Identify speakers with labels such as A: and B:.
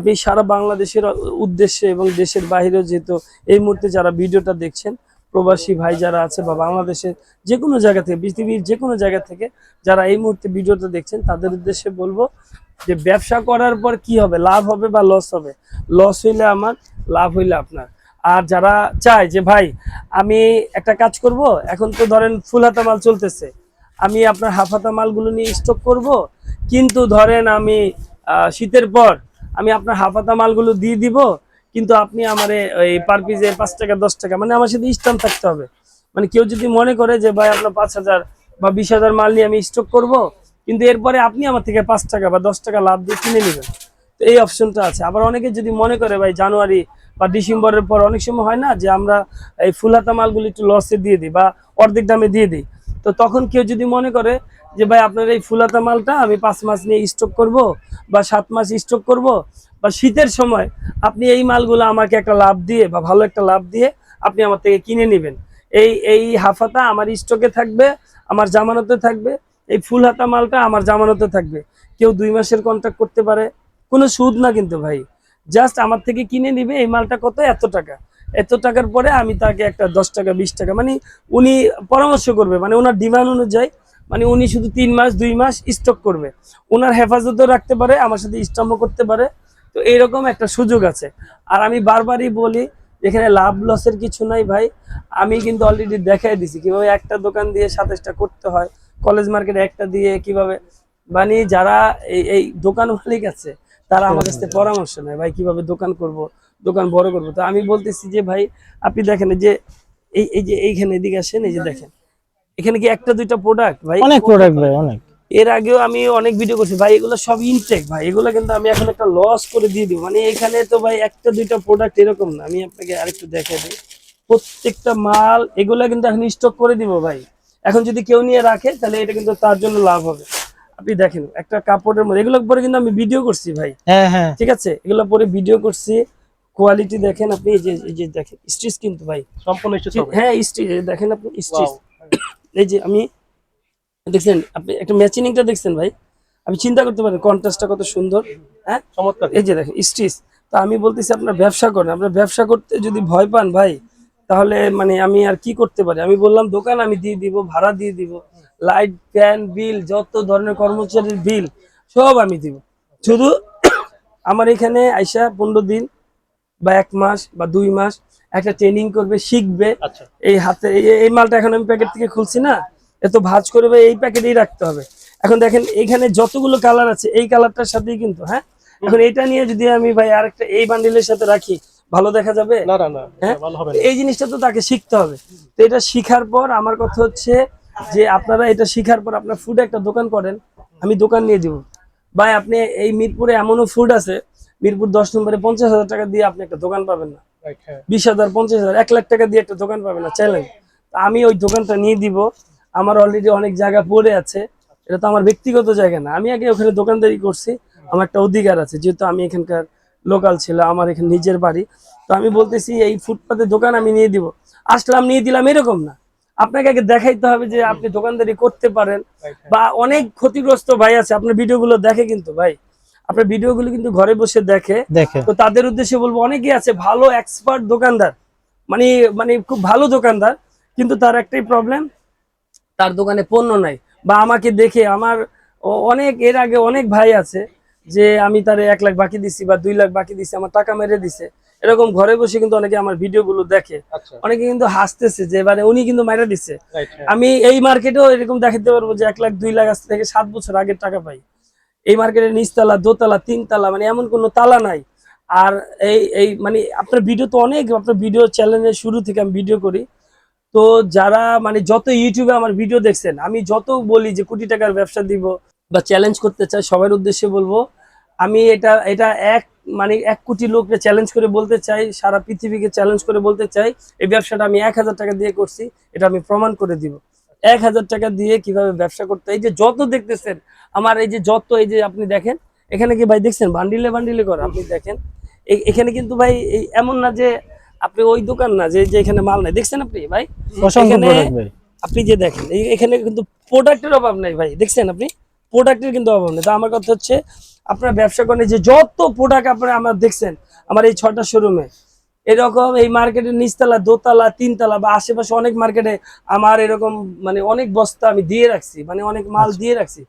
A: আপনি সারা বাংলাদেশের উদ্দেশ্যে এবং দেশের বাইরেও যেহেতু এই মুহূর্তে যারা ভিডিওটা দেখছেন, প্রবাসী ভাই যারা আছে বা বাংলাদেশের যে কোনো জায়গা থেকে, পৃথিবীর যে কোনো জায়গা থেকে যারা এই মুহূর্তে ভিডিওটা দেখছেন, তাদের উদ্দেশ্যে বলব যে ব্যবসা করার পর কি হবে? লাভ হবে বা লস হবে? লস হইলে আমার, লাভ হইলে আপনার। আর যারা চায় যে, ভাই, আমি একটা কাজ করব, এখন তো ধরেন ফুল হাতা মাল চলতেছে। আমি আপনার হাফ হাতা মালগুলো নিয়ে স্টক করব, কিন্তু ধরেন আমি শীতের পর আমি আপনার হাফাতা মালগুলো দিয়ে দিব, কিন্তু আপনি আমার ওই পার পিসে পাঁচ টাকা, দশ টাকা মানে আমার সাথে স্ট্যাম্প থাকতে হবে। মানে কেউ যদি মনে করে যে, ভাই, আপনার পাঁচ হাজার বা বিশ হাজার মাল নিয়ে আমি স্টক করব, কিন্তু এরপরে আপনি আমার থেকে পাঁচ টাকা বা দশ টাকা লাভ দিয়ে কিনে নেবেন। তো এই অপশনটা আছে। আবার অনেকে যদি মনে করে, ভাই, জানুয়ারি বা ডিসেম্বরের পর অনেক সময় হয় না যে, আমরা এই ফুলহাতা মালগুলো একটু লসে দিয়ে দিই বা অর্ধেক দামে দিয়ে দিই? তো তখন কেউ যদি মনে করে যে ভাই, আপনার এই ফুলাতা মালটা আমি পাঁচ মাস নিয়ে স্টক করব বা সাত মাস স্টক করব বা শীতের সময় আপনি এই মালগুলো আমাকে একটা লাভ দিয়ে বা ভালো একটা লাভ দিয়ে আপনি আমার থেকে কিনে নেবেন। এই এই হাফাতা আমার স্টকে থাকবে, আমার জামানতে থাকবে, এই ফুল হাতা মালটা আমার জামানতে থাকবে। কেউ দুই মাসের কন্ট্যাক্ট করতে পারে, কোনো সুদ না কিন্তু ভাই। জাস্ট আমার থেকে কিনে নিবে এই মালটা কত? এত টাকা। এত টাকার পরে আমি তাকে একটা দশ টাকা, বিশ টাকা মানে উনি পরামর্শ করবে মানে ওনার ডিমান্ড অনুযায়ী মানে উনি শুধু তিন মাস, দুই মাস স্টক করবে। ওনার হেফাজতও রাখতে পারে, আমার সাথে স্টাম্পও করতে পারে। তো এইরকম একটা সুযোগ আছে। আর আমি বারবারই বলি, এখানে লাভ লসের কিছু নাই ভাই। আমি কিন্তু অলরেডি দেখাই দিছি, কীভাবে একটা দোকান দিয়ে সাতাশটা করতে হয়। কলেজ মার্কেটে একটা দিয়ে কীভাবে মানে যারা এই এই দোকান মালিক আছে, তারা আমার কাছ থেকে পরামর্শ নেয়, ভাই কীভাবে দোকান করব, দোকান বড় করব। তো আমি বলতেছি যে, ভাই, আপনি দেখেন যে, এই এই যে এইখানে এদিকে আসেন, এই যে দেখেন। এখানে কি একটা দুইটা প্রোডাক্ট ভাই
B: অনেক প্রোডাক্ট ভাই অনেক।
A: এর আগেও আমি অনেক ভিডিও করছি। ভাই এগুলো সব ইনটেক ভাই। এগুলো কিন্তু আমি এখন একটা লস করে দিয়ে দিব। মানে এখানে তো ভাই একটা দুইটা প্রোডাক্ট এরকম না। আমি আপনাকে আরেকটু দেখে দিই। প্রত্যেকটা মাল এগুলো কিন্তু এখন স্টক করে দিব ভাই। এখন যদি কেউ নিয়ে রাখে তাহলে এটা কিন্তু তার জন্য লাভ হবে। আপনি দেখেন একটা কাপড়ের মধ্যে এগুলো পরে কিন্তু আমি ভিডিও করছি ভাই।
B: হ্যাঁ হ্যাঁ।
A: ঠিক আছে? এগুলো পরে ভিডিও করছি। কোয়ালিটি দেখেন আপনি এই যে এই যে দেখেন স্টিচ কিন্তু ভাই।
C: সম্পূর্ণ স্টিচ হবে।
A: হ্যাঁ স্টিচ দেখেন আপনি স্টিচ এই যে আমি দেখছেন আপনি একটা ম্যাচিংটা দেখছেন ভাই? আপনি চিন্তা করতে পারেন কন্ট্রাস্টটা কত সুন্দর হ্যাঁ?
C: চমৎকার।
A: এই যে দেখেন স্টিচ তো আমি বলতেছি আপনার ব্যবসা করেন। আপনার ব্যবসা করতে যদি ভয় পান ভাই তাহলে মানে আমি আর কি করতে পারি? আমি বললাম দোকান আমি দিয়ে দিব ভাড়া দিয়ে দিব। লাইট ফ্যান বিল যত ধরনের কর্মচারীর বিল সব আমি দিব। শুধু আমার এখানে আইসা পনেরো দিন বা এক মাস বা দুই মাস একটা ট্রেনিং করবে শিখবে।
C: আচ্ছা।
A: এই হাতে এই- মালটা এখন আমি প্যাকেট থেকে খুলছি না এত ভাজ করবে এই প্যাকেটেই রাখতে হবে। এখন দেখেন এখানে যতগুলো কালার আছে এই কালারটার সাথেই কিন্তু হ্যাঁ? এখন এটা নিয়ে যদি আমি ভাই আরেকটা এই বান্ডিলের সাথে রাখি ভালো দেখা যাবে?
C: না না না
A: হ্যাঁ?
C: ভালো হবে না।
A: এই জিনিসটা তো তাকে শিখতে হবে। তো এটা শিখার পর আমার কথা হচ্ছে যে আপনারা এটা শিখার পর আপনার ফুড একটা দোকান করেন আমি দোকান নিয়ে দিব। ভাই আপনি এই মিরপুরে এমনও ফুড আছে মিরপুর দশ নম্বরে পঞ্চাশ হাজার টাকা দিয়ে আপনি একটা দোকান পাবেন না। বিশ হাজার পঞ্চাশ হাজার এক লাখ টাকা দিয়ে একটা দোকান পাবে না চ্যালেঞ্জ আমি ওই দোকানটা নিয়ে দিব। আমার অলরেডি অনেক জায়গা পড়ে আছে। এটা তো আমার ব্যক্তিগত জায়গা না। আমি আগে ওখানে দোকানদারি করছি। আমার একটা অধিকার আছে যেহেতু আমি এখানকার লোকাল ছিল আমার এখানে নিজের বাড়ি। তো আমি বলতেছি এই ফুটপাতে দোকান আমি নিয়ে দিব। আসলাম নিয়ে দিলাম এরকম না। আপনাকে আগে দেখাইতে হবে যে আপনি দোকানদারি করতে পারেন। বা অনেক ক্ষতিগ্রস্ত ভাই আছে আপনার ভিডিওগুলো দেখে কিন্তু ভাই। আপনার ভিডিওগুলো কিন্তু ঘরে বসে দেখে। তো তাদের উদ্দেশ্যে বলব অনেকেই আছে ভালো এক্সপার্ট দোকানদার মানে মানে খুব ভালো দোকানদার কিন্তু তার একটাই প্রবলেম তার দোকানে পণ্য নাই। বা আমাকে দেখে আমার অনেক এর আগে অনেক ভাই আছে যে আমি তারে এক লাখ বাকি দিছি বা দুই লাখ বাকি দিছি আমার টাকা মেরে দিছে। এরকম ঘরে বসে কিন্তু অনেকে আমার ভিডিওগুলো দেখে।
C: আচ্ছা।
A: অনেকে কিন্তু হাসতেছে যে মানে উনি কিন্তু মাইরা দিছে।
C: হ্যাঁ
A: আমি এই মার্কেটেও এরকম দেখাতে পারব যে এক লাখ দুই লাখ থেকে সাত বছর আগের টাকা পাই। এই মার্কেটের নিচতলা, দোতলা, তিনতলা মানে এমন কোনো তালা নাই। আর এই এই মানে আপনার ভিডিও তো অনেক, আপনার ভিডিও চ্যানেলের শুরু থেকে আমি ভিডিও করি। তো যারা মানে যত ইউটিউবে আমার ভিডিও দেখছেন, আমি যত বলি যে কোটি টাকার ব্যবসা দিব বা চ্যালেঞ্জ করতে চাই, সবার উদ্দেশ্যে বলব, আমি এটা এটা এক মানে এক কোটি লোককে চ্যালেঞ্জ করে বলতে চাই, সারা পৃথিবীকে চ্যালেঞ্জ করে বলতে চাই, এই ব্যবসাটা আমি এক হাজার টাকা দিয়ে করছি, এটা আমি প্রমাণ করে দিব। এক হাজার টাকা দিয়ে কীভাবে ব্যবসা করতে এই যে যত দেখতেছেন আমার এই যে যত এই যে আপনি দেখেন এখানে কি ভাই দেখছেন? বান্ডিলে বান্ডিলে করা আপনি দেখেন। এখানে কিন্তু ভাই এমন না যে আপনি ওই দোকান না যে এখানে মাল নাই। দেখছেন আপনি ভাই? এখানে আপনি যে দেখেন এখানে কিন্তু প্রোডাক্টের অভাব নাই ভাই। দেখছেন আপনি? প্রোডাক্টের কিন্তু অভাব নেই। তা আমার কথা হচ্ছে আপনার ব্যবসা করেন যে যত প্রোডাক্ট আপনারা আমার দেখছেন আমার এই ছটা শোরুমে এরকম এই মার্কেটের নিচতলা দোতলা তিনতলা বা আশেপাশে অনেক মার্কেটে আমার এরকম মানে অনেক বস্তা আমি দিয়ে রাখছি মানে অনেক মাল দিয়ে রাখছি।